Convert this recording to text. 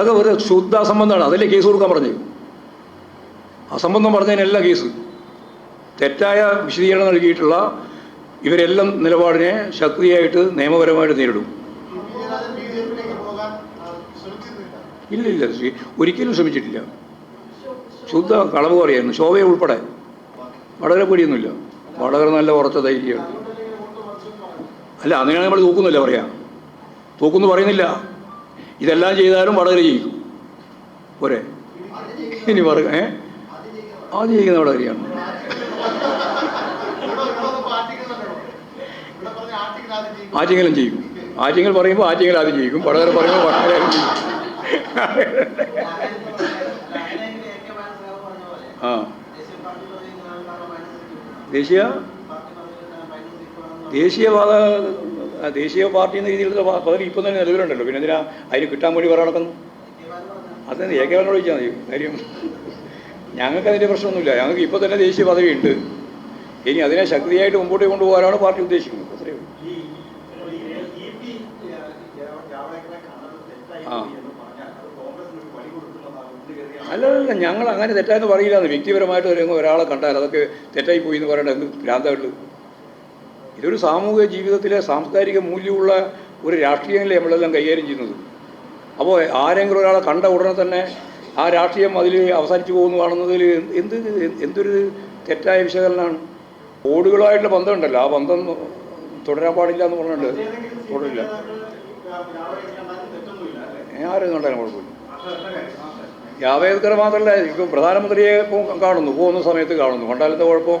അതൊക്കെ ഒരു ശുദ്ധ അസംബന്ധമാണ്. അതല്ലേ കേസ് കൊടുക്കാൻ പറഞ്ഞത്? അസംബന്ധം പറഞ്ഞതിനല്ല കേസ്. തെറ്റായ വിശദീകരണം നൽകിയിട്ടുള്ള ഇവരെല്ലാം നിലപാടിനെ ശക്തിയായിട്ട് നിയമപരമായിട്ട് നേരിടും. ഇല്ല ഇല്ല ഒരിക്കലും ശ്രമിച്ചിട്ടില്ല. ശുദ്ധ കളവ് പറയായിരുന്നു ശോഭയെ ഉൾപ്പെടെ. വളരെ പേടിയൊന്നുമില്ല. വളരെ നല്ല ഉറച്ച ധൈര്യമാണ്. അല്ല അങ്ങനെയാണ് നമ്മൾ തൂക്കുന്നില്ല പറയാം. തൂക്കുന്നു പറയുന്നില്ല. ഇതെല്ലാം ചെയ്താലും വടകര ജയിക്കും. പോരെ? ഇനി പറ ഏ? ആ ജയിക്കുന്ന വടകരയാണ്. ആറ്റിങ്ങലും ചെയ്യും ആറ്റിങ്ങൽ പറയുമ്പോൾ ആറ്റിങ്ങൽ ആദ്യം ചെയ്യും വടകര പറയുമ്പോൾ വടകര ആ. ദേശീയ? ദേശീയപാത ദേശീയ പാർട്ടി എന്ന രീതിയിലുള്ള പദവി ഇപ്പം തന്നെ നിലവിലുണ്ടല്ലോ. പിന്നെ എന്തിനാ അതിന് കിട്ടാൻ വേണ്ടി വേറെ നടക്കുന്നു? അത് എ കെ ബാലനോട് ചോദിച്ചാൽ മതി. കാര്യം ഞങ്ങൾക്ക് അതിന്റെ പ്രശ്നമൊന്നുമില്ല. ഞങ്ങൾക്ക് ഇപ്പോൾ തന്നെ ദേശീയ പദവി ഉണ്ട് ഇനി അതിനെ ശക്തിയായിട്ട് മുമ്പോട്ട് കൊണ്ടുപോകാനാണ് പാർട്ടി ഉദ്ദേശിക്കുന്നത്. അത്രയേ ഉള്ളൂ. ആ. അല്ലല്ല ഞങ്ങൾ അങ്ങനെ തെറ്റാന്ന് പറയില്ല. വ്യക്തിപരമായിട്ട് ഒരാളെ കണ്ടാൽ അതൊക്കെ തെറ്റായി പോയി എന്ന് പറയേണ്ട എന്ത് ഭ്രാന്തമുള്ളൂ ഇതൊരു സാമൂഹിക ജീവിതത്തിലെ സാംസ്കാരിക മൂല്യമുള്ള ഒരു രാഷ്ട്രീയമല്ലേ നമ്മളെല്ലാം കൈകാര്യം ചെയ്യുന്നത്. അപ്പോൾ ആരെങ്കിലും ഒരാളെ കണ്ട ഉടനെ തന്നെ ആ രാഷ്ട്രീയം അതിൽ അവസാനിച്ചു പോകുന്നു കാണുന്നതിൽ എന്ത് എന്തൊരു തെറ്റായ വിശകലനമാണ്. ഓടുകളായിട്ടുള്ള ബന്ധമുണ്ടല്ലോ. ആ ബന്ധം തുടരാൻ പാടില്ല എന്ന് പറഞ്ഞിട്ടുണ്ട് തുടരില്ല. ആരും കണ്ടാലും കുഴപ്പമില്ല. ജാവേദ്കർ മാത്രമല്ല ഇപ്പം പ്രധാനമന്ത്രിയെ ഇപ്പം കാണുന്നു പോകുന്ന സമയത്ത് കാണുന്നു. കണ്ടാലത്തെ കുഴപ്പം